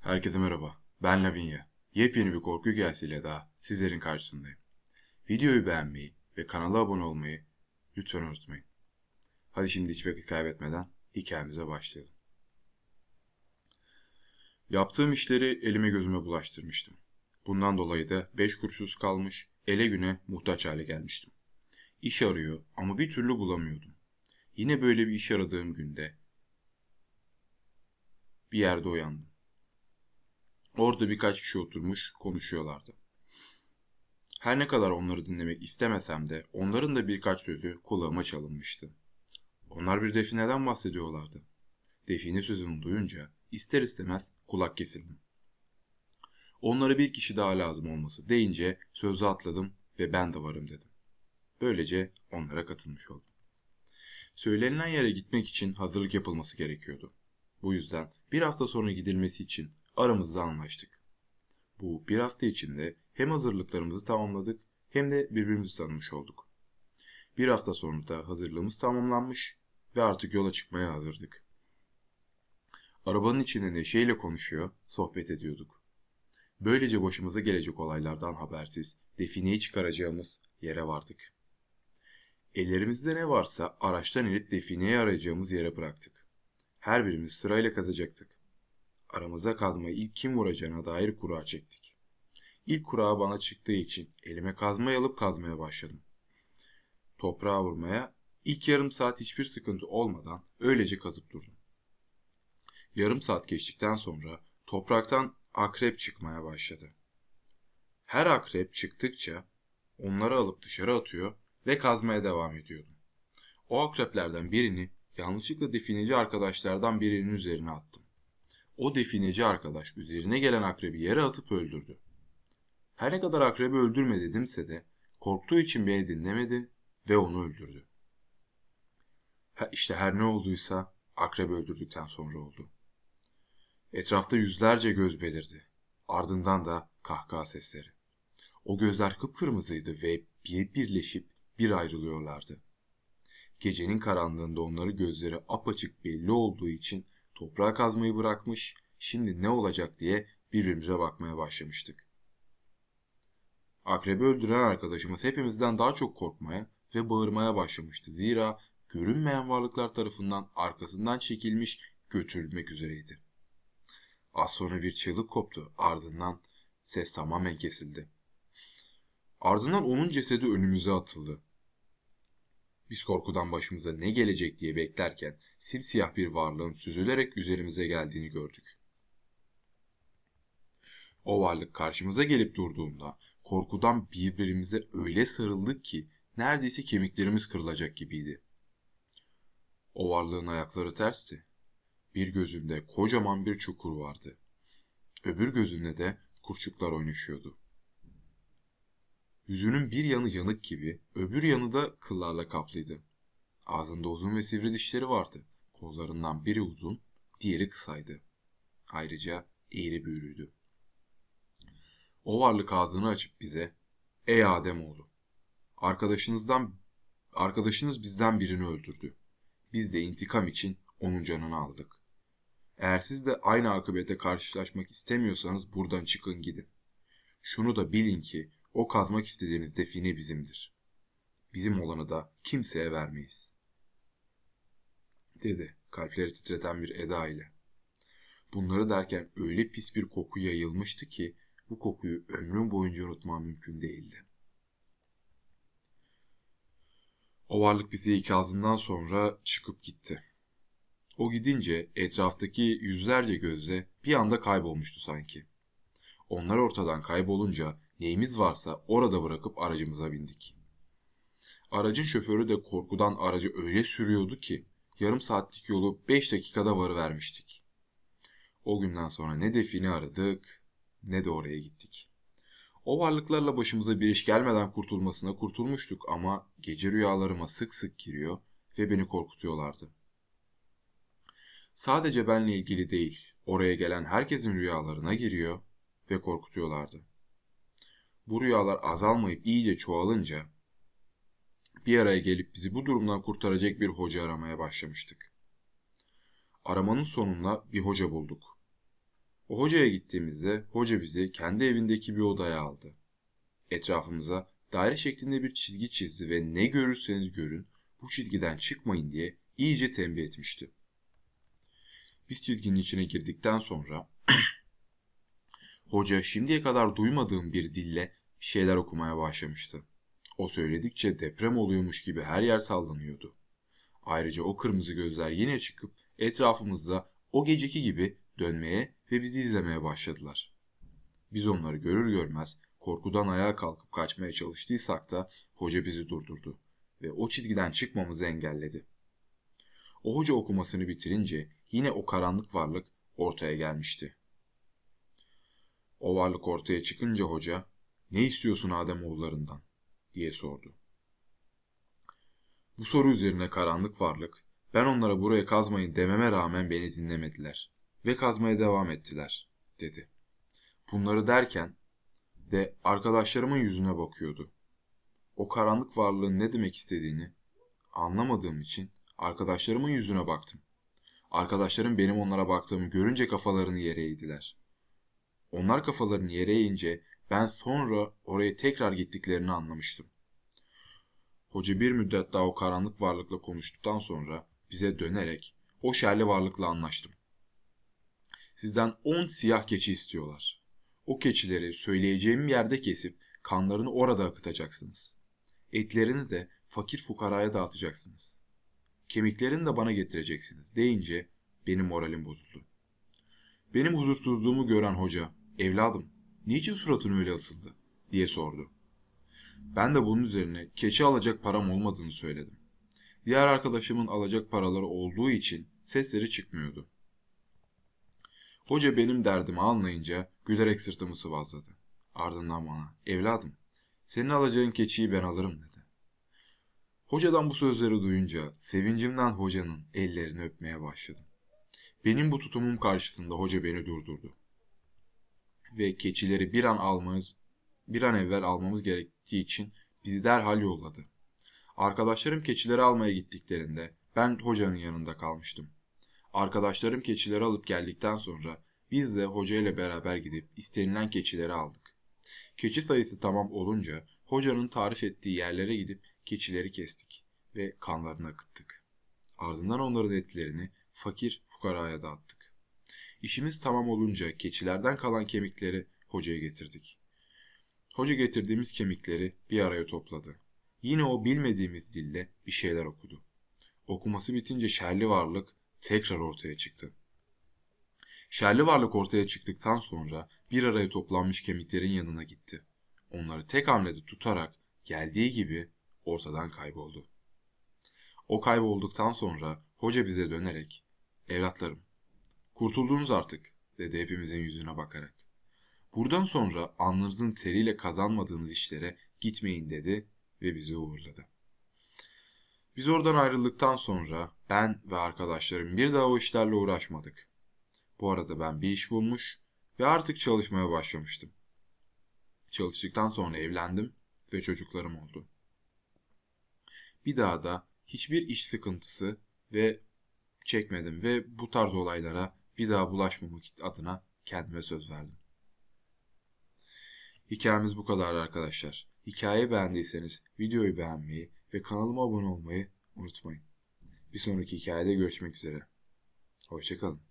Herkese merhaba. Ben Lavinia. Yepyeni bir korku hikayesiyle daha sizlerin karşısındayım. Videoyu beğenmeyi ve kanala abone olmayı lütfen unutmayın. Hadi şimdi hiç vakit kaybetmeden hikayemize başlayalım. Yaptığım işleri elime gözüme bulaştırmıştım. Bundan dolayı da beş kuruşsuz kalmış, ele güne muhtaç hale gelmiştim. İş arıyor ama bir türlü bulamıyordum. Yine böyle bir iş aradığım günde bir yerde uyandım. Orada birkaç kişi oturmuş konuşuyorlardı. Her ne kadar onları dinlemek istemesem de onların da birkaç sözü kulağıma çalınmıştı. Onlar bir defineden bahsediyorlardı. Define sözünü duyunca ister istemez kulak kesildim. Onlara bir kişi daha lazım olması deyince sözü atladım ve ben de varım dedim. Böylece onlara katılmış oldum. Söylenilen yere gitmek için hazırlık yapılması gerekiyordu. Bu yüzden bir hafta sonra gidilmesi için aramızda anlaştık. Bu bir hafta içinde hem hazırlıklarımızı tamamladık hem de birbirimizi tanımış olduk. Bir hafta sonra da hazırlığımız tamamlanmış ve artık yola çıkmaya hazırdık. Arabanın içinde neşeyle konuşuyor, sohbet ediyorduk. Böylece başımıza gelecek olaylardan habersiz defineyi çıkaracağımız yere vardık. Ellerimizde ne varsa araçtan inip defineyi arayacağımız yere bıraktık. Her birimiz sırayla kazacaktık. Aramıza kazmayı ilk kim vuracağına dair kura çektik. İlk kura bana çıktığı için elime kazmayı alıp kazmaya başladım. Toprağa vurmaya ilk yarım saat hiçbir sıkıntı olmadan öylece kazıp durdum. Yarım saat geçtikten sonra topraktan akrep çıkmaya başladı. Her akrep çıktıkça onları alıp dışarı atıyor ve kazmaya devam ediyordum. O akreplerden birini yanlışlıkla defineci arkadaşlardan birinin üzerine attım. O defineci arkadaş üzerine gelen akrebi yere atıp öldürdü. Her ne kadar akrebi öldürme dedimse de korktuğu için beni dinlemedi ve onu öldürdü. Ha, işte her ne olduysa akrebi öldürdükten sonra oldu. Etrafta yüzlerce göz belirdi. Ardından da kahkaha sesleri. O gözler kıpkırmızıydı ve bir birleşip bir ayrılıyorlardı. Gecenin karanlığında onları gözleri apaçık belli olduğu için toprağa kazmayı bırakmış, şimdi ne olacak diye birbirimize bakmaya başlamıştık. Akrebi öldüren arkadaşımız hepimizden daha çok korkmaya ve bağırmaya başlamıştı. Zira görünmeyen varlıklar tarafından arkasından çekilmiş götürülmek üzereydi. Az sonra bir çığlık koptu. Ardından ses tamamen kesildi. Ardından onun cesedi önümüze atıldı. Biz korkudan başımıza ne gelecek diye beklerken simsiyah bir varlığın süzülerek üzerimize geldiğini gördük. O varlık karşımıza gelip durduğunda korkudan birbirimize öyle sarıldık ki neredeyse kemiklerimiz kırılacak gibiydi. O varlığın ayakları tersti. Bir gözünde kocaman bir çukur vardı. Öbür gözünde de kurçuklar oynaşıyordu. Yüzünün bir yanı yanık gibi, öbür yanı da kıllarla kaplıydı. Ağzında uzun ve sivri dişleri vardı. Kollarından biri uzun, diğeri kısaydı. Ayrıca eğri büğrüydü. O varlık ağzını açıp bize, ''Ey Ademoğlu, arkadaşınızdan, arkadaşınız bizden birini öldürdü. Biz de intikam için onun canını aldık. Eğer siz de aynı akıbete karşılaşmak istemiyorsanız buradan çıkın gidin. Şunu da bilin ki o kazmak istediğiniz define bizimdir. Bizim olanı da kimseye vermeyiz. Dedi kalpleri titreten bir eda ile. Bunları derken öyle pis bir koku yayılmıştı ki bu kokuyu ömrüm boyunca unutmam mümkün değildi. O varlık bize ikazından sonra çıkıp gitti. O gidince etraftaki yüzlerce gözle bir anda kaybolmuştu sanki. Onlar ortadan kaybolunca neyimiz varsa orada bırakıp aracımıza bindik. Aracın şoförü de korkudan aracı öyle sürüyordu ki yarım saatlik yolu 5 dakikada varıvermiştik. O günden sonra ne defini aradık ne de oraya gittik. O varlıklarla başımıza bir iş gelmeden kurtulmasına kurtulmuştuk ama gece rüyalarıma sık sık giriyor ve beni korkutuyorlardı. Sadece benle ilgili değil, oraya gelen herkesin rüyalarına giriyor ve korkutuyorlardı. Bu rüyalar azalmayıp iyice çoğalınca bir araya gelip bizi bu durumdan kurtaracak bir hoca aramaya başlamıştık. Aramanın sonunda bir hoca bulduk. O hocaya gittiğimizde hoca bizi kendi evindeki bir odaya aldı. Etrafımıza daire şeklinde bir çizgi çizdi ve ne görürseniz görün bu çizgiden çıkmayın diye iyice tembih etmişti. Biz çizginin içine girdikten sonra hoca şimdiye kadar duymadığım bir dille şeyler okumaya başlamıştı. O söyledikçe deprem oluyormuş gibi her yer sallanıyordu. Ayrıca o kırmızı gözler yine çıkıp etrafımızda o geceki gibi dönmeye ve bizi izlemeye başladılar. Biz onları görür görmez korkudan ayağa kalkıp kaçmaya çalıştıysak da hoca bizi durdurdu ve o çizgiden çıkmamızı engelledi. O hoca okumasını bitirince yine o karanlık varlık ortaya gelmişti. O varlık ortaya çıkınca hoca, ne istiyorsun Adem oğullarından diye sordu. Bu soru üzerine karanlık varlık, ben onlara buraya kazmayın dememe rağmen beni dinlemediler ve kazmaya devam ettiler, dedi. Bunları derken de arkadaşlarımın yüzüne bakıyordu. O karanlık varlığın ne demek istediğini anlamadığım için arkadaşlarımın yüzüne baktım. Arkadaşlarım benim onlara baktığımı görünce kafalarını yere eğdiler. Onlar kafalarını yere eğince ben sonra oraya tekrar gittiklerini anlamıştım. Hoca bir müddet daha o karanlık varlıkla konuştuktan sonra bize dönerek o şerli varlıkla anlaştım. Sizden on siyah keçi istiyorlar. O keçileri söyleyeceğim yerde kesip kanlarını orada akıtacaksınız. Etlerini de fakir fukaraya dağıtacaksınız. Kemiklerini de bana getireceksiniz deyince benim moralim bozuldu. Benim huzursuzluğumu gören hoca, evladım niçin suratın öyle asıldı diye sordu. Ben de bunun üzerine keçi alacak param olmadığını söyledim. Diğer arkadaşımın alacak paraları olduğu için sesleri çıkmıyordu. Hoca benim derdimi anlayınca gülerek sırtımı sıvazladı. Ardından bana, evladım, senin alacağın keçiyi ben alırım dedi. Hocadan bu sözleri duyunca sevincimden hocanın ellerini öpmeye başladım. Benim bu tutumum karşısında hoca beni durdurdu. Ve keçileri bir an almamız, bir an evvel almamız gerektiği için bizi derhal yolladı. Arkadaşlarım keçileri almaya gittiklerinde ben hocanın yanında kalmıştım. Arkadaşlarım keçileri alıp geldikten sonra biz de hoca ile beraber gidip istenilen keçileri aldık. Keçi sayısı tamam olunca hocanın tarif ettiği yerlere gidip keçileri kestik ve kanlarını akıttık. Ardından onların etlerini fakir fukaraya dağıttık. İşimiz tamam olunca keçilerden kalan kemikleri hocaya getirdik. Hoca getirdiğimiz kemikleri bir araya topladı. Yine o bilmediğimiz dille bir şeyler okudu. Okuması bitince şerli varlık tekrar ortaya çıktı. Şerli varlık ortaya çıktıktan sonra bir araya toplanmış kemiklerin yanına gitti. Onları tek hamlede tutarak geldiği gibi ortadan kayboldu. O kaybolduktan sonra hoca bize dönerek "Evlatlarım, kurtuldunuz artık." dedi hepimizin yüzüne bakarak. Buradan sonra alnınızın teriyle kazanmadığınız işlere gitmeyin dedi ve bizi uğurladı. Biz oradan ayrıldıktan sonra ben ve arkadaşlarım bir daha o işlerle uğraşmadık. Bu arada ben bir iş bulmuş ve artık çalışmaya başlamıştım. Çalıştıktan sonra evlendim ve çocuklarım oldu. Bir daha da hiçbir iş sıkıntısı ve çekmedim ve bu tarz olaylara bir daha bulaşmamak adına kendime söz verdim. Hikayemiz bu kadar arkadaşlar. Hikayeyi beğendiyseniz videoyu beğenmeyi ve kanalıma abone olmayı unutmayın. Bir sonraki hikayede görüşmek üzere. Hoşçakalın.